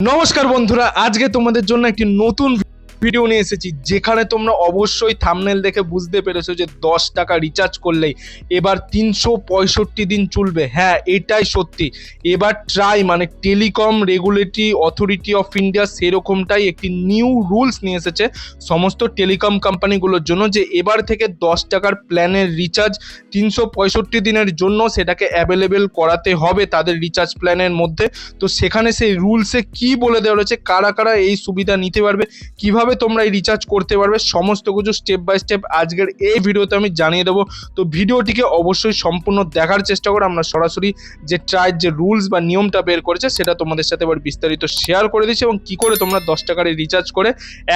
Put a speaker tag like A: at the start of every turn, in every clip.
A: নমস্কার বন্ধুরা আজকে তোমাদের জন্য একটি নতুন ভিডিও নিয়ে এসেছি, যেখানে তোমরা অবশ্যই থামনেল দেখে বুঝতে পেরেছ যে দশ টাকা রিচার্জ করলেই এবার তিনশো পঁয়ষট্টি দিন চলবে। হ্যাঁ এটাই সত্যি। এবার ট্রাই মানে telecom regulatory authority of India সেরকমটাই একটি নিউ রুলস নিয়ে এসেছে সমস্ত টেলিকম কোম্পানিগুলোর জন্য যে এবার থেকে দশ টাকার প্ল্যানের রিচার্জ তিনশো পঁয়ষট্টি দিনের জন্য সেটাকে অ্যাভেলেবেল করাতে হবে তাদের রিচার্জ প্ল্যানের মধ্যে। তো সেখানে সেই রুলসে কি বলে দেওয়া রয়েছে, কারা কারা এই সুবিধা নিতে পারবে, কীভাবে তোমরা এই রিচার্জ করতে পারবে, সমস্ত কিছু স্টেপ বাই স্টেপ আজকের এই ভিডিওতে আমি জানিয়ে দেবো। তো ভিডিওটিকে অবশ্যই সম্পূর্ণ দেখার চেষ্টা করে। আমরা সরাসরি যে ট্রাইয়ের যে রুলস বা নিয়মটা বের করেছে, সেটা তোমাদের সাথে এবার বিস্তারিত শেয়ার করে দিচ্ছি এবং কি করে তোমরা দশ টাকার রিচার্জ করে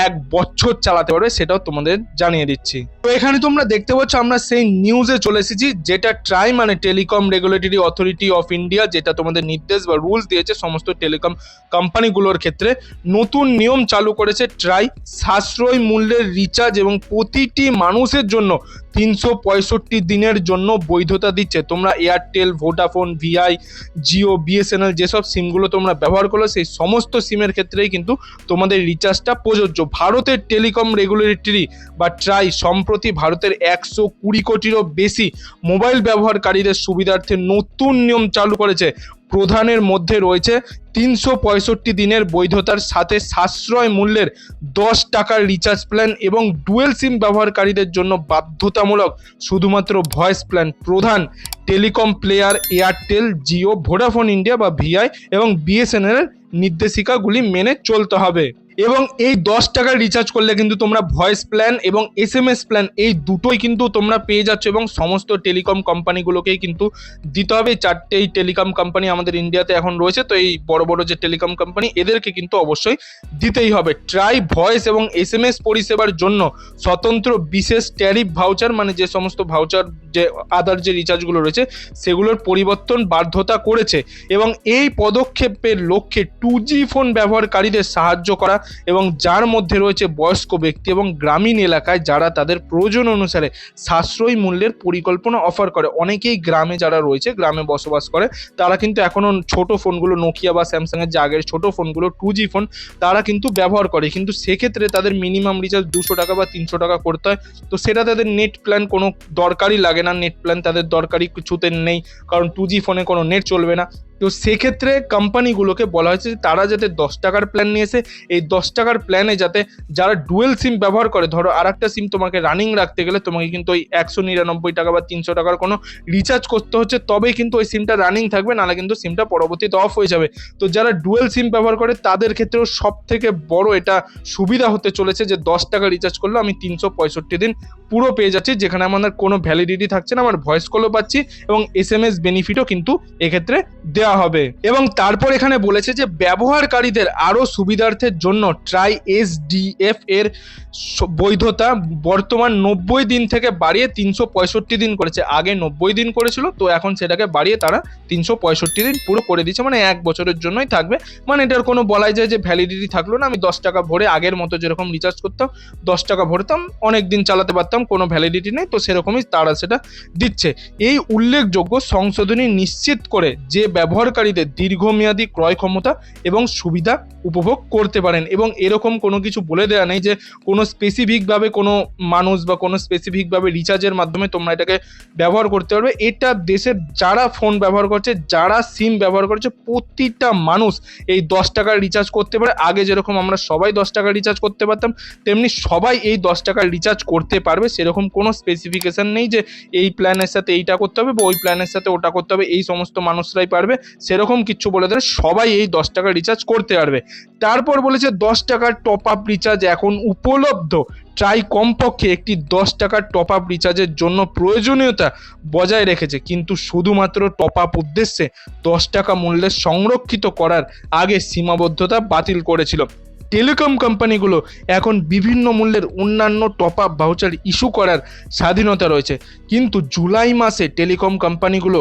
A: এক বছর চালাতে পারবে, সেটাও তোমাদের জানিয়ে দিচ্ছি। তো এখানে তোমরা দেখতে পাচ্ছ, আমরা সেই নিউজে চলে এসেছি, যেটা ট্রাই মানে telecom regulatory authority of India যেটা তোমাদের নির্দেশ বা রুলস দিয়েছে সমস্ত টেলিকম কোম্পানিগুলোর ক্ষেত্রে। নতুন নিয়ম চালু করেছে ট্রাই সাশ্রয় মূল্যের রিচার্জ এবং প্রতিটি মানুষের জন্য তিনশো পঁয়ষট্টি দিনের জন্য বৈধতা দিচ্ছে। তোমরা Airtel Vodafone VI Jio BSNL যেসব সিমগুলো তোমরা ব্যবহার করো, সেই সমস্ত সিমের ক্ষেত্রেই কিন্তু তোমাদের রিচার্জটা প্রযোজ্য। ভারতের টেলিকম রেগুলেটরি বা ট্রাই সম্প্রতি ভারতের একশো কুড়ি কোটিরও বেশি মোবাইল ব্যবহারকারীদের সুবিধার্থে নতুন নিয়ম চালু করেছে। প্রধানের মধ্যে রয়েছে তিনশো পঁয়ষট্টি দিনের বৈধতার সাথে সাশ্রয় মূল্যের দশ টাকার রিচার্জ প্ল্যান এবং ডুয়েল সিম ব্যবহারকারীদের জন্য বাধ্যতামূলক শুধুমাত্র ভয়েস প্ল্যান প্রধান telecom player Airtel, Jio, Vodafone India বা ভিআই এবং বিএসএনএল নির্দেশিকাগুলি মেনে চলতে হবে। এবং এই দশ টাকার রিচার্জ করলে কিন্তু তোমরা ভয়েস প্ল্যান এবং এস এম এস প্ল্যান এই দুটোই কিন্তু তোমরা পেয়ে যাচ্ছ এবং সমস্ত টেলিকম কোম্পানিগুলোকেই কিন্তু দিতে হবে। চারটে এই টেলিকম কোম্পানি আমাদের ইন্ডিয়াতে এখন রয়েছে, তো এই বড় বড় যে টেলিকম কোম্পানি এদেরকে কিন্তু অবশ্যই দিতেই হবে। ট্রাই ভয়েস এবং এস এম এস পরিষেবার জন্য স্বতন্ত্র বিশেষ ট্যারিফ ভাউচার মানে যে সমস্ত ভাউচার যে আদার যে রিচার্জগুলো রয়েছে, সেগুলোর পরিবর্তন বাধ্যতা করেছে এবং এই পদক্ষেপের লক্ষ্যে টু জি ফোন ব্যবহারকারীদের সাহায্য করা এবং যার মধ্যে রয়েছে বয়স্ক ব্যক্তি এবং গ্রামীণ এলাকায় যারা তাদের প্রয়োজন অনুসারে সাশ্রয়ী মূল্যের পরিকল্পনা অফার করে। অনেকেই গ্রামে যারা রয়েছে, গ্রামে বসবাস করে, তারা কিন্তু এখনও ছোট ফোনগুলো নোকিয়া বা স্যামসাংয়ের যে আগের ছোট ফোনগুলো টু জি ফোন তারা কিন্তু ব্যবহার করে। কিন্তু সেক্ষেত্রে তাদের মিনিমাম রিচার্জ দুশো টাকা বা তিনশো টাকা করতে হয়। তো সেটা তাদের নেট প্ল্যান কোনো দরকারই লাগে না। নেট প্ল্যান তাদের দরকারই কিছুতে নেই। কারণ টু জি ফোনে কোনো নেট চলবে না। তো সেক্ষেত্রে কোম্পানিগুলোকে বলা হয়েছে যে তারা যাতে দশ টাকার প্ল্যান নিয়েছে এই দশ টাকার প্ল্যানে যাতে যারা ডুয়েল সিম ব্যবহার করে, ধরো আর একটা সিম তোমাকে রানিং রাখতে গেলে তোমাকে কিন্তু ওই একশো নিরানব্বই টাকা বা তিনশো টাকার কোনো রিচার্জ করতে হচ্ছে, তবেই কিন্তু ওই সিমটা রানিং থাকবে, নাহলে কিন্তু সিমটা পরবর্তীতে অফ হয়ে যাবে। তো যারা ডুয়েল সিম ব্যবহার করে, তাদের ক্ষেত্রেও সব থেকে বড় এটা সুবিধা হতে চলেছে যে দশ টাকা রিচার্জ করলে আমি তিনশো পঁয়ষট্টি দিন পুরো পেয়ে যাচ্ছি, যেখানে আমাদের কোনো ভ্যালিডিটি থাকছে না, আমার ভয়েস কলও পাচ্ছি এবং এস এম এস বেনিফিটও কিন্তু এক্ষেত্রে দেওয়া হবে। এবং তারপর এখানে বলেছে যে, ব্যবহারকারীদের আরও সুবিধার্থের জন্য ট্রাই এস এফ এর বৈধতা বর্তমান নব্বই দিন থেকে বাড়িয়ে তিনশো পঁয়ষট্টি দিন করেছে। আগে নব্বই দিন করেছিল, তো এখন সেটাকে বাড়িয়ে তারা তিনশো পঁয়ষট্টি দিন পুরো করে দিচ্ছে। মানে এক বছরের জন্যই থাকবে। মানে এটার কোনো বলাই যায় যে ভ্যালিডিটি থাকল না। আমি দশ টাকা ভরে আগের মতো যেরকম রিচার্জ করতাম, দশ টাকা ভরতাম অনেক দিন চালাতে পারতাম, কোনো ভ্যালিডিটি নেই, তো সেরকমই তারা সেটা দিচ্ছে। এই উল্লেখযোগ্য সংশোধনী নিশ্চিত করে যে ব্যবহারকারীদের দীর্ঘমেয়াদী ক্রয় ক্ষমতা এবং সুবিধা উপভোগ করতে পারেন এবং এরকম কোনো কিছু বলে দেওয়া নেই যে কোনো স্পেসিফিকভাবে কোনো মানুষ বা কোনো স্পেসিফিকভাবে রিচার্জের মাধ্যমে তোমরা এটাকে ব্যবহার করতে পারবে। এটা দেশের যারা ফোন ব্যবহার করছে, যারা সিম ব্যবহার করছে, প্রতিটা মানুষ এই দশ টাকার রিচার্জ করতে পারে। আগে যেরকম আমরা সবাই দশ টাকার রিচার্জ করতে পারতাম, তেমনি সবাই এই দশ টাকার রিচার্জ করতে পারবে। সেরকম কোনো স্পেসিফিকেশান নেই যে এই প্ল্যানের সাথে এইটা করতে হবে বা ওই প্ল্যানের সাথে ওটা করতে হবে। এই সমস্ত মানুষরাই পারবে। সেরকম কিছু বলে দেয় সবাই এই দশ টাকা রিচার্জ করতে পারবে। তারপর বলেছে দশ টাকার টপ আপ রিচার্জ এখন উপলব্ধ। ট্রাই কমপক্ষে একটি দশ টাকার টপ আপ রিচার্জের জন্য প্রয়োজনীয়তা বজায় রেখেছে। কিন্তু শুধুমাত্র টপ আপ উদ্দেশ্যে দশ টাকা মূল্যের সংরক্ষিত করার আগে সীমাবদ্ধতা বাতিল করেছিল। টেলিকম কোম্পানিগুলো এখন বিভিন্ন মূল্যের অন্যান্য টপ আপ ভাউচার ইস্যু করার স্বাধীনতা রয়েছে। কিন্তু জুলাই মাসে টেলিকম কোম্পানিগুলো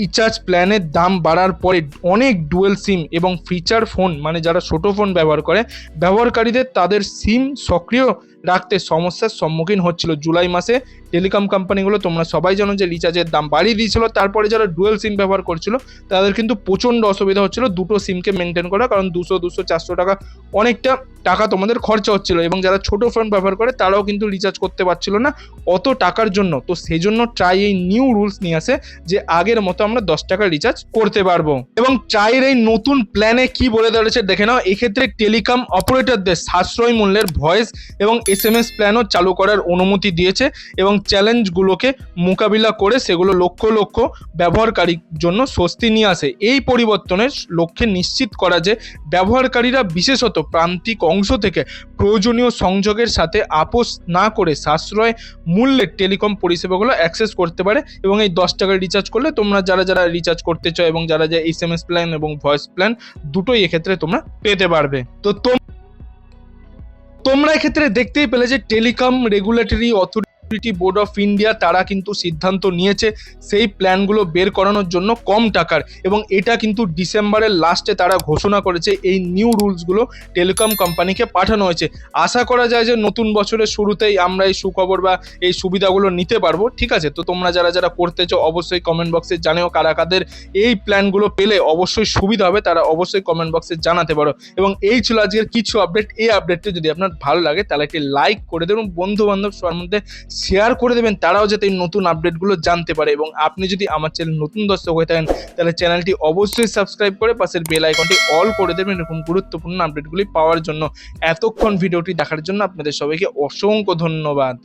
A: রিচার্জ প্ল্যানের দাম বাড়ার পরে অনেক ডুয়েল সিম এবং ফিচার ফোন মানে যারা ছোটো ফোন ব্যবহার করে, ব্যবহারকারীদের তাদের সিম সক্রিয় রাখতে সমস্যার সম্মুখীন হচ্ছিল। জুলাই মাসে টেলিকম কোম্পানিগুলো তোমরা সবাই জানো যে রিচার্জের দাম বাড়িয়ে দিয়েছিল, তারপরে যারা ডুয়েল সিম ব্যবহার করছিল, তাদের কিন্তু প্রচণ্ড অসুবিধা হচ্ছিল দুটো সিমকে মেনটেন করা, কারণ দুশো দুশো, চারশো টাকা অনেকটা টাকা তোমাদের খরচা হচ্ছিল এবং যারা ছোট ফোন ব্যবহার করে তারাও কিন্তু রিচার্জ করতে পারছিল না অত টাকার জন্য। তো সেই জন্য ট্রাই এই নিউ রুলস নিয়ে আসে যে আগের মতো আমরা দশ টাকা রিচার্জ করতে পারব। এবং ট্রাইয়ের এই নতুন প্ল্যানে কি বলে দাঁড়িয়েছে দেখে নাও, এক্ষেত্রে টেলিকম অপারেটরদের সাশ্রয় মূল্যের ভয়েস এবং এস এম এস প্ল্যানও চালু করার অনুমতি দিয়েছে এবং চ্যালেঞ্জগুলোকে মোকাবিলা করে সেগুলো লক্ষ লক্ষ ব্যবহারকারীর জন্য স্বস্তি নিয়ে আসে। এই পরিবর্তনের লক্ষ্যে নিশ্চিত করা যে ব্যবহারকারীরা বিশেষত প্রান্তিক অংশ থেকে প্রয়োজনীয় সংযোগের সাথে আপোষ না করে সাশ্রয় মূল্যের টেলিকম পরিষেবাগুলো অ্যাক্সেস করতে পারে এবং এই দশ টাকার রিচার্জ করলে তোমরা যারা যারা রিচার্জ করতে চাও এবং যারা যারা এস এম এস প্ল্যান এবং ভয়েস প্ল্যান দুটোই এক্ষেত্রে তোমরা পেতে পারবে। তো তোমরা এক্ষেত্রে দেখতেই পেলে যে telecom regulatory authority board of India তারা কিন্তু সিদ্ধান্ত নিয়েছে সেই প্ল্যানগুলো বের করানোর জন্য কম টাকার এবং এটা কিন্তু ডিসেম্বরের লাস্টে তারা ঘোষণা করেছে এই নিউ রুলসগুলো টেলিকম কোম্পানিকে পাঠানো হয়েছে। আশা করা যায় যে নতুন বছরের শুরুতেই আমরা এই সুখবর বা এই সুবিধাগুলো নিতে পারব। ঠিক আছে? তো তোমরা যারা যারা করতে চাও অবশ্যই কমেন্ট বক্সে জানিও কারা কাদের এই প্ল্যানগুলো পেলে অবশ্যই সুবিধা হবে, তারা অবশ্যই কমেন্ট বক্সে জানাতে পারো। এবং এই ছিল আজকের কিছু আপডেট এই আপডেটটি যদি আপনার ভালো লাগে তাহলে একটি লাইক করে দেবেন। বন্ধু বান্ধব সবার মধ্যে শেয়ার করে দেবেন, তারাও যাতে এই নতুন আপডেটগুলো জানতে পারে। এবং আপনি যদি আমার চ্যানেল নতুন দর্শক হয়ে থাকেন, তাহলে চ্যানেলটি অবশ্যই সাবস্ক্রাইব করে পাশের বেল আইকনটি অল করে দেবেন এরকম গুরুত্বপূর্ণ আপডেটগুলি পাওয়ার জন্য। এতক্ষণ ভিডিওটি দেখার জন্য আপনাদের সবাইকে অসংখ্য ধন্যবাদ।